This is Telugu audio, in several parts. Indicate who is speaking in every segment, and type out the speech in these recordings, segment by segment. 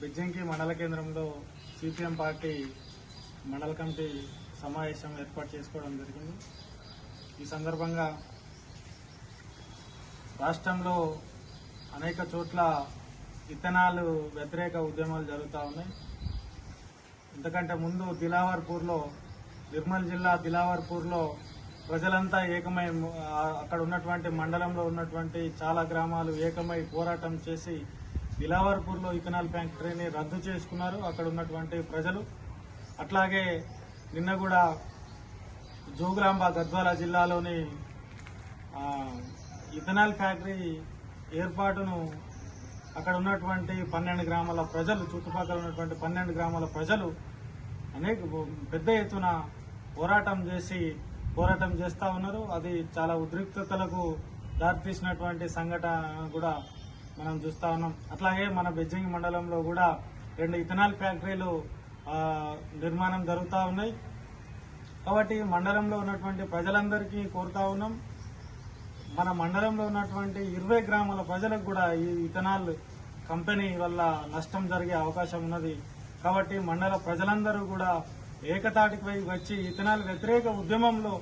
Speaker 1: బిజ్జంకి మండల కేంద్రంలో సిపిఎం పార్టీ మండల కమిటీ సమావేశం ఏర్పాటు చేసుకోవడం జరిగింది. ఈ సందర్భంగా రాష్ట్రంలో అనేక చోట్ల ఇథనాలు వ్యతిరేక ఉద్యమాలు జరుగుతూ ఉన్నాయి. ఎందుకంటే ముందు దిలావర్పూర్లో నిర్మల్ జిల్లా దిలావర్పూర్లో ప్రజలంతా ఏకమై అక్కడ ఉన్నటువంటి మండలంలో ఉన్నటువంటి చాలా గ్రామాలు ఏకమై పోరాటం చేసి దిలావర్పూర్లో ఇథనాల్ ఫ్యాక్టరీని రద్దు చేసుకున్నారు. అక్కడ ఉన్నటువంటి ప్రజలు అట్లాగే నిన్న కూడా జోగులాంబ గద్వాల జిల్లాలోని ఇథనాల్ ఫ్యాక్టరీ ఏర్పాటును అక్కడ ఉన్నటువంటి పన్నెండు గ్రామాల ప్రజలు చుట్టుపక్కల ఉన్నటువంటి పన్నెండు గ్రామాల ప్రజలు అనేక పెద్ద ఎత్తున పోరాటం చేసి పోరాటం చేస్తూ ఉన్నారు. అది చాలా ఉద్రిక్తతలకు దారితీసినటువంటి సంఘటన కూడా మనం చూస్తా ఉన్నాం. అట్లాగే మన బెజ్జంగి మండలంలో కూడా రెండు ఇథనాల్ ఫ్యాక్టరీలు నిర్మాణం జరుగుతూ ఉన్నాయి. కాబట్టి మండలంలో ఉన్నటువంటి ప్రజలందరికీ కోరుతా ఉన్నాం. మన మండలంలో ఉన్నటువంటి ఇరవై గ్రామాల ప్రజలకు కూడా ఈ ఇథనాల్ కంపెనీ వల్ల నష్టం జరిగే అవకాశం ఉన్నది. కాబట్టి మండల ప్రజలందరూ కూడా ఏకతాటికి వచ్చి ఇథనాల్ వ్యతిరేక ఉద్యమంలో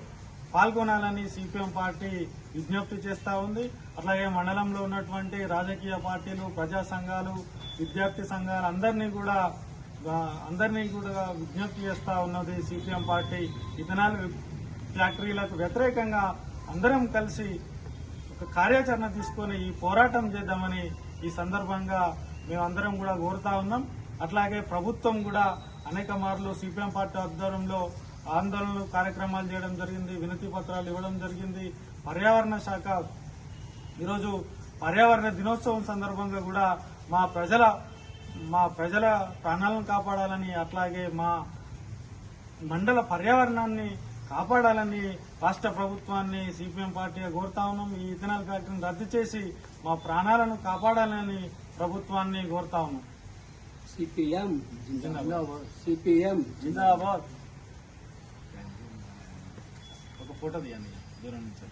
Speaker 1: పాల్గొనాలని సిపిఎం పార్టీ విజ్ఞప్తి చేస్తా ఉంది. అట్లాగే మండలంలో ఉన్నటువంటి రాజకీయ పార్టీలు ప్రజా సంఘాలు విద్యార్థి సంఘాలు అందరినీ కూడా అందరినీ కూడా విజ్ఞప్తి చేస్తా ఉన్నది సిపిఎం పార్టీ. ఇథనాల్ ఫ్యాక్టరీలకు వ్యతిరేకంగా అందరం కలిసి ఒక కార్యాచరణ తీసుకొని ఈ పోరాటం చేద్దామని ఈ సందర్భంగా మేమందరం కూడా కోరుతా ఉన్నాం. అట్లాగే ప్రభుత్వం కూడా అనేక మార్లు సిపిఎం పార్టీ ఆధ్వర్యంలో ఆందోళనలు కార్యక్రమాలు చేయడం జరిగింది వినతి పత్రాలు ఇవ్వడం జరిగింది. పర్యావరణ శాఖ ఈరోజు పర్యావరణ దినోత్సవం సందర్భంగా కూడా మా ప్రజల మా ప్రజల ప్రాణాలను కాపాడాలని అట్లాగే మా మండల పర్యావరణాన్ని కాపాడాలని రాష్ట్ర ప్రభుత్వాన్ని సిపిఎం పార్టీగా కోరుతా ఉన్నాం. ఈ ఇథనాల్ ఫ్యాక్టరీని రద్దు చేసి మా ప్రాణాలను కాపాడాలని ప్రభుత్వాన్ని కోరుతా ఉన్నాం.
Speaker 2: సిపిఎం. సిపిఎం
Speaker 1: జిందాబాద్. ఫోటో తీయండి. దూరం నుంచి?